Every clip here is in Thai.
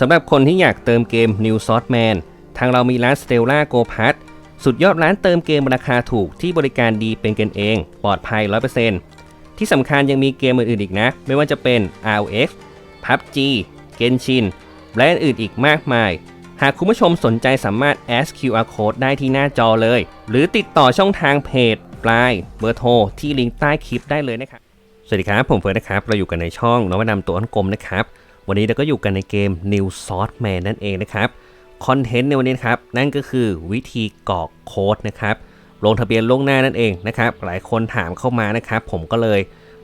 สำหรับคนที่อยากเติมเกม New s o u r c e Man ทางเรามีร้าน Stella Go Pass สุดยอดร้านเติมเกมราคาถูกที่บริการดีเป็นกันเอง ปลอดภัย 100%ที่สำคัญยังมีเกมอื่นๆอีกนะ ไม่ว่าจะเป็น ROX PUBG Genshin และอื่นๆอีกมากมาย หากคุณผู้ชมสนใจสามารถ ask QR code ได้ที่หน้าจอเลย หรือติดต่อช่องทางเพจปลายเบอร์โทรที่ลิงก์ใต้คลิปได้เลยนะครับ สวัสดีครับ ผมเฟิร์นนะครับ เราอยู่กันในช่องนวัตนำตัวอ้นกลมนะครับ วันนี้เราก็อยู่กันในเกม New s o u r c e Man นั่นเองนะครับคอนเทนต์ในวันนี้นครับนั่นก็คือวิธีกรอกโค้ดนะครับลงทะเบียนล่วงหน้านั่นเองนะครับหลายคนถามเข้ามานะครับผมก็เลย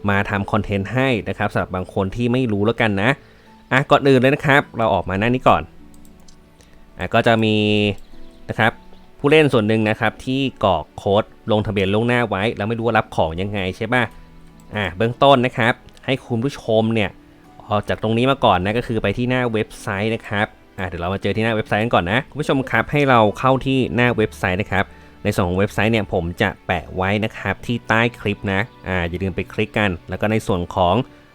มาทำคอนเทนต์ให้นะครับสำหรับบางคนที่ไม่รู้แล้วกันนะอะก่อนอื่นเลยนะครับเราออกมาหน้านี้ก่อนอะก็จะมีนะครับผู้เล่นส่วนหนึ่งนะครับที่กรอกโค้ดลงทะเบียนล่วงหน้าไว้ แล้วไม่รู้ว่ารับของยังไงใช่ป่ะอ่าเบื้องต้นนะครับให้คุณผู้ชมเนี่ย ออกจากตรงนี้มาก่อนนะก็คือไปที่หน้าเว็บไซต์นะครับอ่าเดี๋ยวเรามาเจอที่หน้าเว็บไซต์กันก่อนนะคุณผู้ชมครับให้เราเข้าที่หน้าเว็บไซต์นะครับ ในส่วนของเว็บไซต์เนี่ยผมจะแปะไว้นะครับที่ใต้คลิปนะอ่าอย่าลืมไปคลิกกัน แล้วก็ในส่วนของ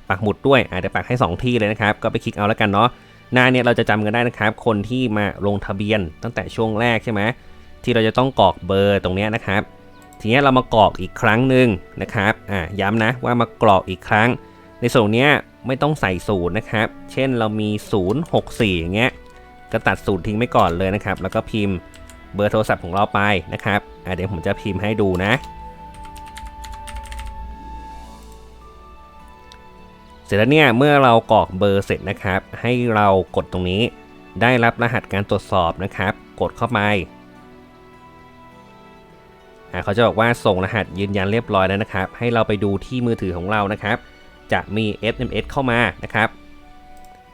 ปักหมุดด้วยอ่าเดี๋ยวปักให้ 2 ที่เลยนะครับ ก็ไปคลิกเอาแล้วกันเนาะหน้าเนี่ยเราจะจำกันได้นะครับ คนที่มาลงทะเบียนตั้งแต่ช่วงแรกใช่ไหมที่เราจะต้องกรอกเบอร์ตรงเนี้ยนะครับ ทีนี้เรามากรอกอีกครั้งหนึ่งนะครับอ่าย้ำนะว่ามากรอกอีกครั้ง ในส่วนเนี้ย ไม่ต้องใส่ศูนย์นะครับ เช่นเรามี 064 อย่างเงี้ย ก็ตัดศูนย์ทิ้งไปก่อนเลยนะครับ แล้วก็พิมพ์เบอร์โทรศัพท์ของเราไปนะครับเดี๋ยวผมจะพิมพ์ให้ดูนะ เสร็จแล้วเนี่ยเมื่อเรากรอกเบอร์เสร็จนะครับ ให้เรากดตรงนี้ ได้รับรหัสการตรวจสอบนะครับ กดเข้าไปเขาจะบอกว่าส่งรหัสยืนยันเรียบร้อยแล้วนะครับ ให้เราไปดูที่มือถือของเรานะครับ จะมี SMS เข้ามานะครับ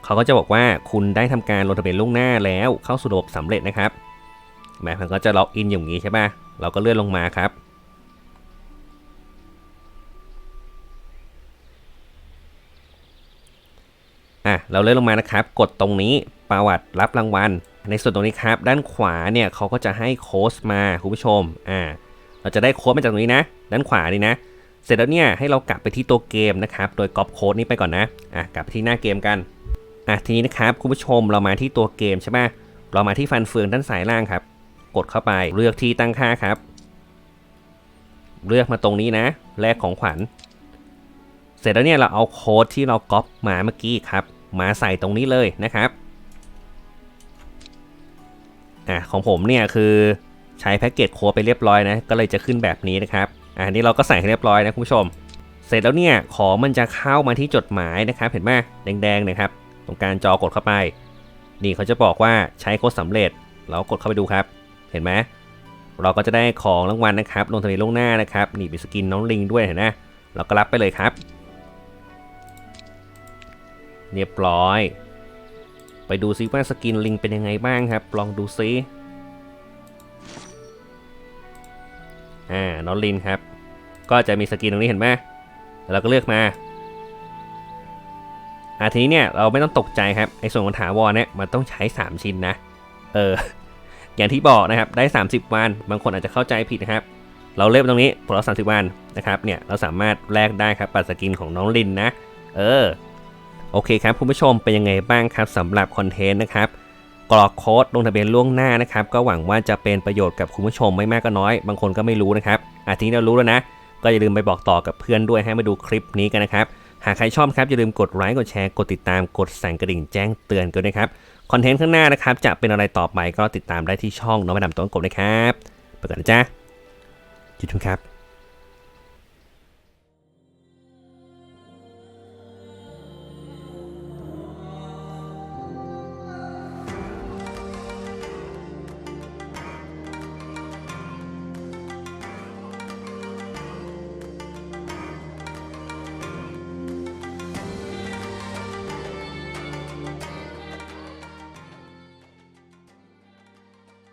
เขาก็จะบอกว่าคุณได้ทำการลงทะเบียนล่วงหน้าแล้วเข้าสู่ระบบสำเร็จนะครับแหมมันก็จะล็อกอินอย่างนี้ใช่ปะเราก็เลื่อนลงมาครับ อะ เราเลื่อนลงมานะครับ กดตรงนี้ประวัติรับรางวัล ในส่วนตรงนี้ครับ ด้านขวาเนี่ยเขาก็จะให้โค้ดมาคุณผู้ชม อ่า เราจะได้โค้ดมาจากตรงนี้นะ ด้านขวานี่นะ เสร็จแล้วเนี่ยให้เรากลับไปที่ตัวเกมนะครับ โดยก๊อปโค้ดนี้ไปก่อนนะ อะกลับไปที่หน้าเกมกัน อะทีนี้นะครับคุณผู้ชมเรามาที่ตัวเกมใช่ไหมเรามาที่ฟันเฟืองด้านซ้ายล่างครับ กดเข้าไปเลือกที่ตั้งค่าครับ เลือกมาตรงนี้นะ แลกของขวัญ เสร็จแล้วเนี่ยเราเอาโค้ดที่เราก๊อปมาเมื่อกี้ครับ มาใส่ตรงนี้เลยนะครับ อะของผมเนี่ยคือใช้แพ็กเกจโค้ดไปเรียบร้อยนะ ก็เลยจะขึ้นแบบนี้นะครับ อันนี้เราก็ใส่ให้เรียบร้อยนะคุณผู้ชม เสร็จแล้วเนี่ยของมันจะเข้ามาที่จดหมายนะครับ เห็นไหมแดงๆนะครับ ตรงกลารจอกดเข้าไป นี่เขาจะบอกว่าใช้โค้ดสำเร็จ เรากดเข้าไปดูครับ เห็นไหมเราก็จะได้ของรางวัลนะครับ ลงทะเบียนล่วงหน้านะครับนี่มีสกินน้องลิงด้วยเห็นไหมเราก็รับไปเลยครับ เรียบร้อย ไปดูซิว่าสกินลิงเป็นยังไงบ้างครับ ลองดูซิ อ่าน้องลินครับ ก็จะมีสกินตรงนี้เห็นไหมเราก็เลือกมาอ่าทีนี้เนี่ยเราไม่ต้องตกใจครับไอ้ส่วนของถาวรเนี่ยมันต้องใช้ 3 ชิ้นนะ เออ อย่างที่บอกนะครับได้ 30 วัน บางคนอาจจะเข้าใจผิดนะครับ เราเลือกตรงนี้ผลลัพธ์30วันนะครับเนี่ยเราสามารถแลกได้ครับปัดสกินของน้องลินนะ เออ โอเคครับคุณผู้ชมเป็นยังไงบ้างครับสำหรับคอนเทนต์นะครับ กรอกโค้ดลงทะเบียนล่วงหน้านะครับก็หวังว่าจะเป็นประโยชน์กับคุณผู้ชมไม่มากก็น้อย บางคนก็ไม่รู้นะครับอาทีนี้เรารู้แล้วนะ ก็อย่าลืมไปบอกต่อกับเพื่อนด้วยให้มาดูคลิปนี้กันนะครับหากใครชอบครับอย่าลืมกดไลค์กดแชร์กดติดตามกดสั่นกระดิ่งแจ้งเตือนกันด้วยครับคอนเทนต์ข้างหน้านะครับจะเป็นอะไรต่อไปก็ติดตามได้ที่ช่องน้องแมาดามต้นกบนะครับไปก่อนนะจ๊ะจุดทุกครับ